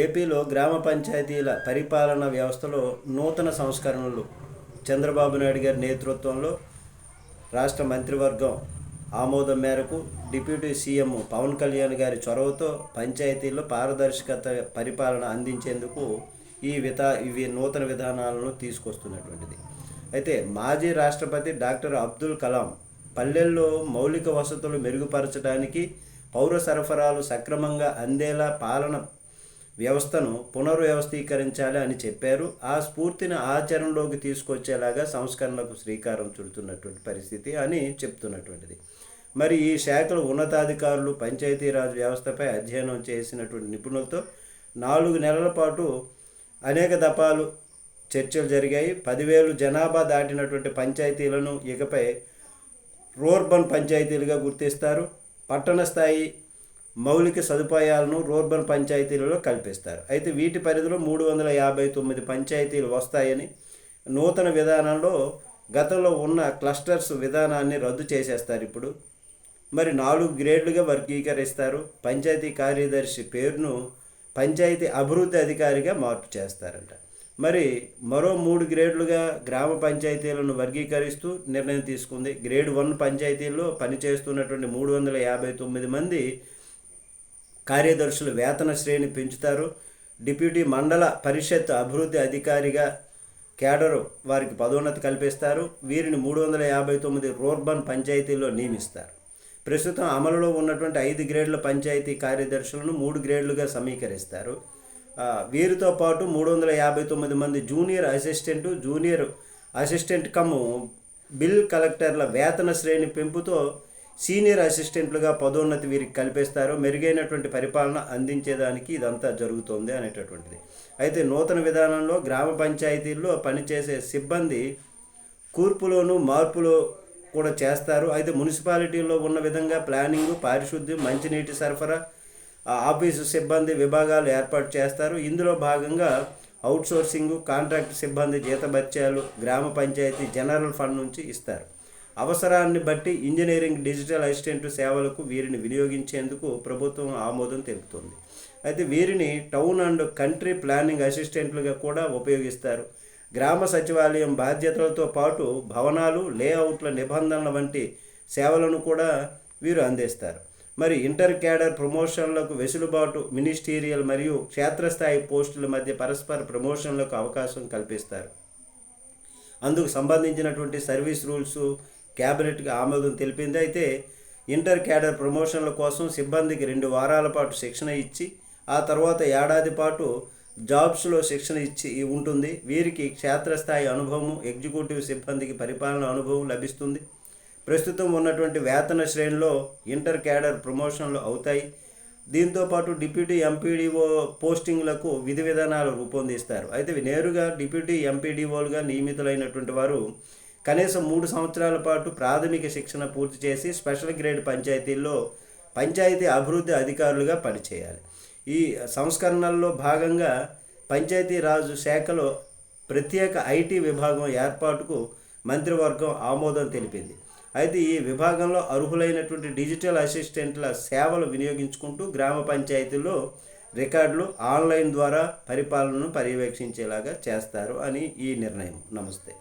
ఏపీలో గ్రామ పంచాయతీల పరిపాలన వ్యవస్థలో నూతన సంస్కరణలు చంద్రబాబు నాయుడు గారి నేతృత్వంలో రాష్ట్ర మంత్రివర్గం ఆమోదం మేరకు డిప్యూటీ సీఎం పవన్ కళ్యాణ్ గారి చొరవతో పంచాయతీల్లో పారదర్శకత పరిపాలన అందించేందుకు ఈ విధా ఇవి నూతన విధానాలను తీసుకొస్తున్నటువంటిది. అయితే మాజీ రాష్ట్రపతి డాక్టర్ అబ్దుల్ కలాం పల్లెల్లో మౌలిక వసతులు మెరుగుపరచడానికి పౌర సరఫరాలు సక్రమంగా అందేలా పాలన వ్యవస్థను పునర్వ్యవస్థీకరించాలి అని చెప్పారు. ఆ స్ఫూర్తిని ఆచరణలోకి తీసుకొచ్చేలాగా సంస్కరణలకు శ్రీకారం చుడుతున్నటువంటి పరిస్థితి అని చెప్తున్నటువంటిది. మరి ఈ శాఖల ఉన్నతాధికారులు పంచాయతీరాజ్ వ్యవస్థపై అధ్యయనం చేసినటువంటి నిపుణులతో నాలుగు నెలల పాటు అనేక దఫాలు చర్చలు జరిగాయి. పదివేలు జనాభా దాటినటువంటి పంచాయతీలను ఇకపై రూర్బన్ పంచాయతీలుగా గుర్తిస్తారు. పట్టణ స్థాయి మౌలిక సదుపాయాలను రూర్బన్ పంచాయతీలలో కల్పిస్తారు. అయితే వీటి పరిధిలో మూడు వందల యాభై తొమ్మిది పంచాయతీలు వస్తాయని నూతన విధానంలో గతంలో ఉన్న క్లస్టర్స్ విధానాన్ని రద్దు చేసేస్తారు ఇప్పుడు. మరి నాలుగు గ్రేడ్లుగా వర్గీకరిస్తారు. పంచాయతీ కార్యదర్శి పేరును పంచాయతీ అభివృద్ధి అధికారిగా మార్పు చేస్తారంట. మరి మరో మూడు గ్రేడ్లుగా గ్రామ పంచాయతీలను వర్గీకరిస్తూ నిర్ణయం తీసుకుంది. గ్రేడ్ వన్ పంచాయతీల్లో పనిచేస్తున్నటువంటి మూడు వందల యాభై తొమ్మిది మంది కార్యదర్శుల వేతన శ్రేణి పెంచుతారు. డిప్యూటీ మండల పరిషత్ అభివృద్ధి అధికారిగా కేడరు వారికి పదోన్నతి కల్పిస్తారు. వీరిని మూడు వందల యాభై తొమ్మిది రూర్బన్ పంచాయతీలో నియమిస్తారు. ప్రస్తుతం అమలులో ఉన్నటువంటి ఐదు గ్రేడ్ల పంచాయతీ కార్యదర్శులను మూడు గ్రేడ్లుగా సమీకరిస్తారు. వీరితో పాటు మూడు వందల యాభై తొమ్మిది మంది junior assistant junior assistant cum bill కలెక్టర్ల వేతన శ్రేణి పెంపుతో సీనియర్ అసిస్టెంట్లుగా పదోన్నతి వీరికి కల్పిస్తారు మెరుగైనటువంటి పరిపాలన అందించేదానికి ఇదంతా జరుగుతోంది అనేటటువంటిది. అయితే నూతన విధానంలో గ్రామ పంచాయతీల్లో పనిచేసే సిబ్బంది కూర్పులోను మార్పులో కూడా చేస్తారు. అయితే మున్సిపాలిటీలో ఉన్న విధంగా ప్లానింగ్ పారిశుద్ధ్యం మంచినీటి సరఫరా ఆఫీసు సిబ్బంది విభాగాలు ఏర్పాటు చేస్తారు. ఇందులో భాగంగా అవుట్సోర్సింగ్ కాంట్రాక్ట్ సిబ్బంది జీతభత్యాలు గ్రామ పంచాయతీ జనరల్ ఫండ్ నుంచి ఇస్తారు. అవసరాన్ని బట్టి ఇంజనీరింగ్ డిజిటల్ అసిస్టెంట్ సేవలకు వీరిని వినియోగించేందుకు ప్రభుత్వం ఆమోదం తెలుపుతుంది. అయితే వీరిని టౌన్ అండ్ కంట్రీ ప్లానింగ్ అసిస్టెంట్లుగా కూడా ఉపయోగిస్తారు. గ్రామ సచివాలయం బాధ్యతలతో పాటు భవనాలు లేఅవుట్ల నిబంధనల వంటి సేవలను కూడా వీరు అందిస్తారు. మరి ఇంటర్ క్యాడర్ ప్రమోషన్లకు వెసులుబాటు మినిస్టీరియల్ మరియు క్షేత్రస్థాయి పోస్టుల మధ్య పరస్పర ప్రమోషన్లకు అవకాశం కల్పిస్తారు. అందుకు సంబంధించినటువంటి సర్వీస్ రూల్స్ క్యాబినెట్కి ఆమోదం తెలిపింది. అయితే ఇంటర్ క్యాడర్ ప్రమోషన్ల కోసం సిబ్బందికి రెండు వారాల పాటు శిక్షణ ఇచ్చి ఆ తర్వాత ఏడాది పాటు జాబ్స్లో శిక్షణ ఇచ్చి ఉంటుంది. వీరికి క్షేత్రస్థాయి అనుభవం ఎగ్జిక్యూటివ్ సిబ్బందికి పరిపాలన అనుభవం లభిస్తుంది. ప్రస్తుతం ఉన్నటువంటి వేతన శ్రేణిలో ఇంటర్ క్యాడర్ ప్రమోషన్లు అవుతాయి. దీంతో పాటు డిప్యూటీ ఎంపీడీఓ పోస్టింగ్లకు విధి విధానాలు రూపొందిస్తారు. అయితే నేరుగా డిప్యూటీ ఎంపీడీఓలుగా నియమితులైనటువంటి వారు కనీసం మూడు సంవత్సరాల పాటు ప్రాథమిక శిక్షణ పూర్తి చేసి స్పెషల్ గ్రేడ్ పంచాయతీల్లో పంచాయతీ అభివృద్ధి అధికారులుగా పనిచేయాలి. ఈ సంస్కరణల్లో భాగంగా పంచాయతీ రాజు శాఖలో ప్రత్యేక ఐటీ విభాగం ఏర్పాటుకు మంత్రివర్గం ఆమోదం తెలిపింది. అయితే ఈ విభాగంలో అర్హులైనటువంటి డిజిటల్ అసిస్టెంట్ల సేవలు వినియోగించుకుంటూ గ్రామ పంచాయతీల్లో రికార్డులు ఆన్లైన్ ద్వారా పరిపాలనను పర్యవేక్షించేలాగా చేస్తారు అని ఈ నిర్ణయం. నమస్తే.